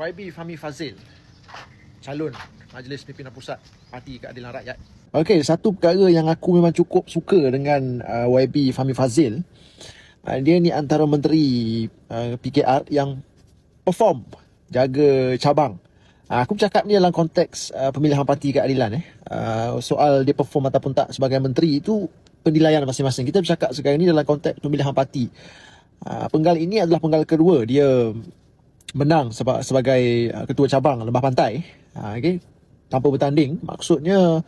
YB Fahmi Fazil calon Majlis Pimpinan Pusat Parti Keadilan Rakyat. Okey, satu perkara yang aku memang cukup suka dengan uh, YB Fahmi Fazil, uh, dia ni antara menteri uh, PKR yang perform jaga cabang. Uh, aku bercakap ni dalam konteks uh, pemilihan Parti Keadilan eh. Uh, soal dia perform ataupun tak sebagai menteri itu penilaian masing-masing. Kita bercakap sekarang ni dalam konteks pemilihan parti. Uh, penggal ini adalah penggal kedua dia menang seba- sebagai uh, ketua cabang Lembah Pantai. Uh, okay. Tanpa bertanding. Maksudnya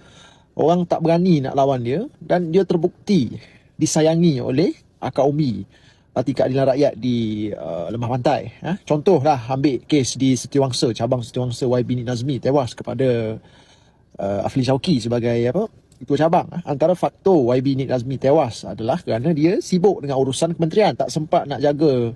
orang tak berani nak lawan dia dan dia terbukti disayangi oleh akar umi Parti Keadilan Rakyat di uh, Lembah Pantai. Uh, contohlah ambil kes di Setiawangsa, cabang Setiawangsa YB Nik Nazmi tewas kepada uh, Afli Syauki sebagai apa ketua cabang. Uh. Antara faktor YB Nik Nazmi tewas adalah kerana dia sibuk dengan urusan kementerian, tak sempat nak jaga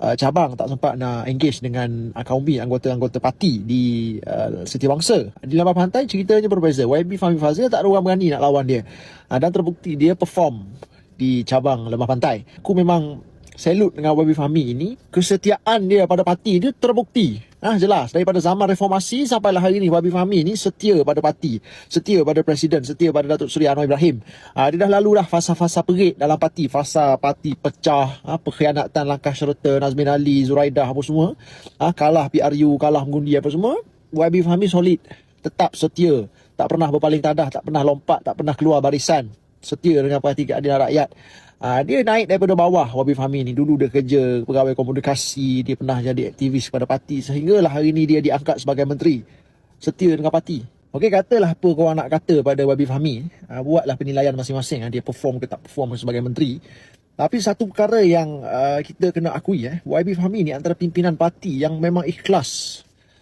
uh, cabang tak sempat nak engage dengan uh, kaum anggota-anggota parti di uh, Setiawangsa. Di Lembah Pantai ceritanya berbeza. YB Fahmi Fazil tak ada orang berani nak lawan dia. Uh, dan terbukti dia perform di cabang Lembah Pantai. Aku memang salute dengan YB Fahmi ini. Kesetiaan dia pada parti dia terbukti. Ah jelas daripada zaman reformasi sampailah hari ini Wabi Fahmi ni setia pada parti, setia pada presiden, setia pada Datuk Seri Anwar Ibrahim. Ah dia dah lalu dah fasa-fasa perit dalam parti, fasa parti pecah, ah pengkhianatan langkah serta Nazmin Ali, Zuraidah apa semua. Ah kalah PRU, kalah mengundi apa semua. Wabi Fahmi solid, tetap setia, tak pernah berpaling tadah, tak pernah lompat, tak pernah keluar barisan. Setia dengan Parti Keadilan Rakyat. Uh, dia naik daripada bawah Wabi Fahmi ni. Dulu dia kerja pegawai komunikasi. Dia pernah jadi aktivis kepada parti. Sehinggalah hari ni dia diangkat sebagai menteri. Setia dengan parti. Okey, katalah apa korang nak kata pada Wabi Fahmi. Uh, buatlah penilaian masing-masing. Uh, dia perform ke tak perform sebagai menteri. Tapi satu perkara yang uh, kita kena akui. Eh, YB Fahmi ni antara pimpinan parti yang memang ikhlas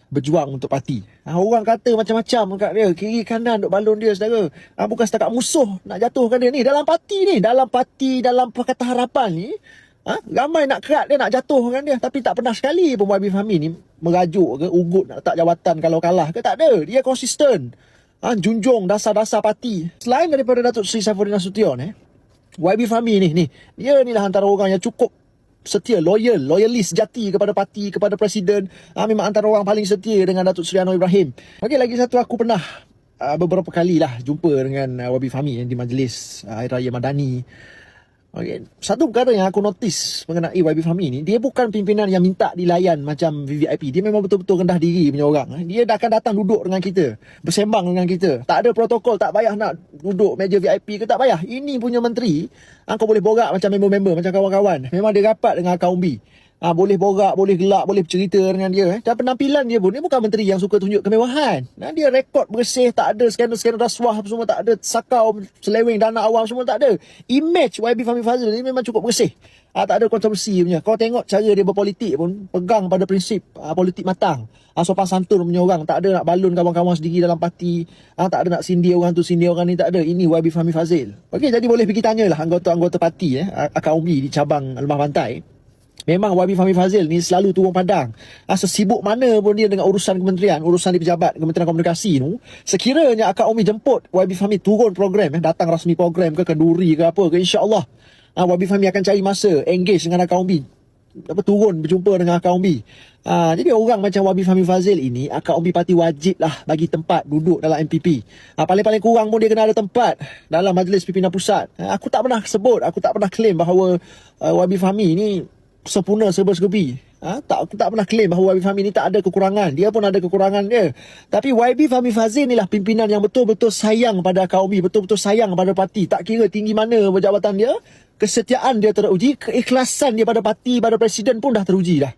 berjuang untuk parti. Ha, orang kata macam-macam kat dia. Kiri kanan duk balon dia saudara. Ha, bukan setakat musuh nak jatuhkan dia ni. Dalam parti ni. Dalam parti, dalam Pakatan Harapan ni. Ha, ramai nak kerat dia nak jatuhkan dia. Tapi tak pernah sekali pun YB Fahmi ni merajuk ke ugut nak letak jawatan kalau kalah ke. Tak ada. Dia konsisten. Ha, junjung dasar-dasar parti. Selain daripada Datuk Seri Saifuddin Nasution eh. YB Fahmi ni, ni. Dia ni lah antara orang yang cukup setia, loyal, loyalis sejati kepada parti, kepada presiden. Ha, memang antara orang paling setia dengan Datuk Seri Anwar Ibrahim. Okey, lagi satu aku pernah uh, beberapa kali lah jumpa dengan uh, Wabi Fahmi di majlis uh, Hari Raya Madani. Okay. Satu perkara yang aku notice mengenai YB Fahmi ni, dia bukan pimpinan yang minta dilayan macam VVIP. Dia memang betul-betul rendah diri punya orang. Dia dah akan datang duduk dengan kita, bersembang dengan kita. Tak ada protokol, tak payah nak duduk meja VIP ke, tak payah. Ini punya menteri, ha, kau boleh borak macam member-member, macam kawan-kawan. Memang dia rapat dengan kaum B. Ha, boleh borak, boleh gelak, boleh bercerita dengan dia. Eh. Dan penampilan dia pun, dia bukan menteri yang suka tunjuk kemewahan. Ha, dia rekod bersih, tak ada skandal-skandal rasuah semua, tak ada sakau, seleweng, dana awam semua, tak ada. Image YB Fahmi Fazil ni memang cukup bersih. Ha, tak ada kontroversi punya. Kau tengok cara dia berpolitik pun, pegang pada prinsip ha, politik matang. Ha, sopan santun punya orang. Tak ada nak balun kawan-kawan sendiri dalam parti. Ha, tak ada nak sindir orang tu, sindir orang ni, tak ada. Ini YB Fahmi Fazil. Okey, jadi boleh pergi tanyalah anggota-anggota parti, eh, akar umi di cabang Lembah Pantai. Memang Wabi Fahmi Fazil ni selalu turun padang. Ha, sesibuk mana pun dia dengan urusan kementerian, urusan di pejabat Kementerian Komunikasi tu. Sekiranya Akak Umi jemput Wabi Fahmi turun program, eh, datang rasmi program ke kenduri ke apa ke, insyaAllah. Ha, Wabi Fahmi akan cari masa, engage dengan Akak Umi. Apa, turun berjumpa dengan Akak Umi. Ha, jadi orang macam Wabi Fahmi Fazil ini, Akak Umi Parti wajib lah bagi tempat duduk dalam MPP. Ha, paling-paling kurang pun dia kena ada tempat dalam Majlis Pimpinan Pusat. Ha, aku tak pernah sebut, aku tak pernah claim bahawa uh, Wabi Fahmi ni sempurna serba serbi. Ha? Tak, tak pernah claim bahawa YB Fahmi ni tak ada kekurangan. Dia pun ada kekurangan dia. Tapi YB Fahmi Fazil ni lah pimpinan yang betul-betul sayang pada kaum betul-betul sayang pada parti. Tak kira tinggi mana jabatan dia, kesetiaan dia teruji, keikhlasan dia pada parti, pada presiden pun dah teruji dah.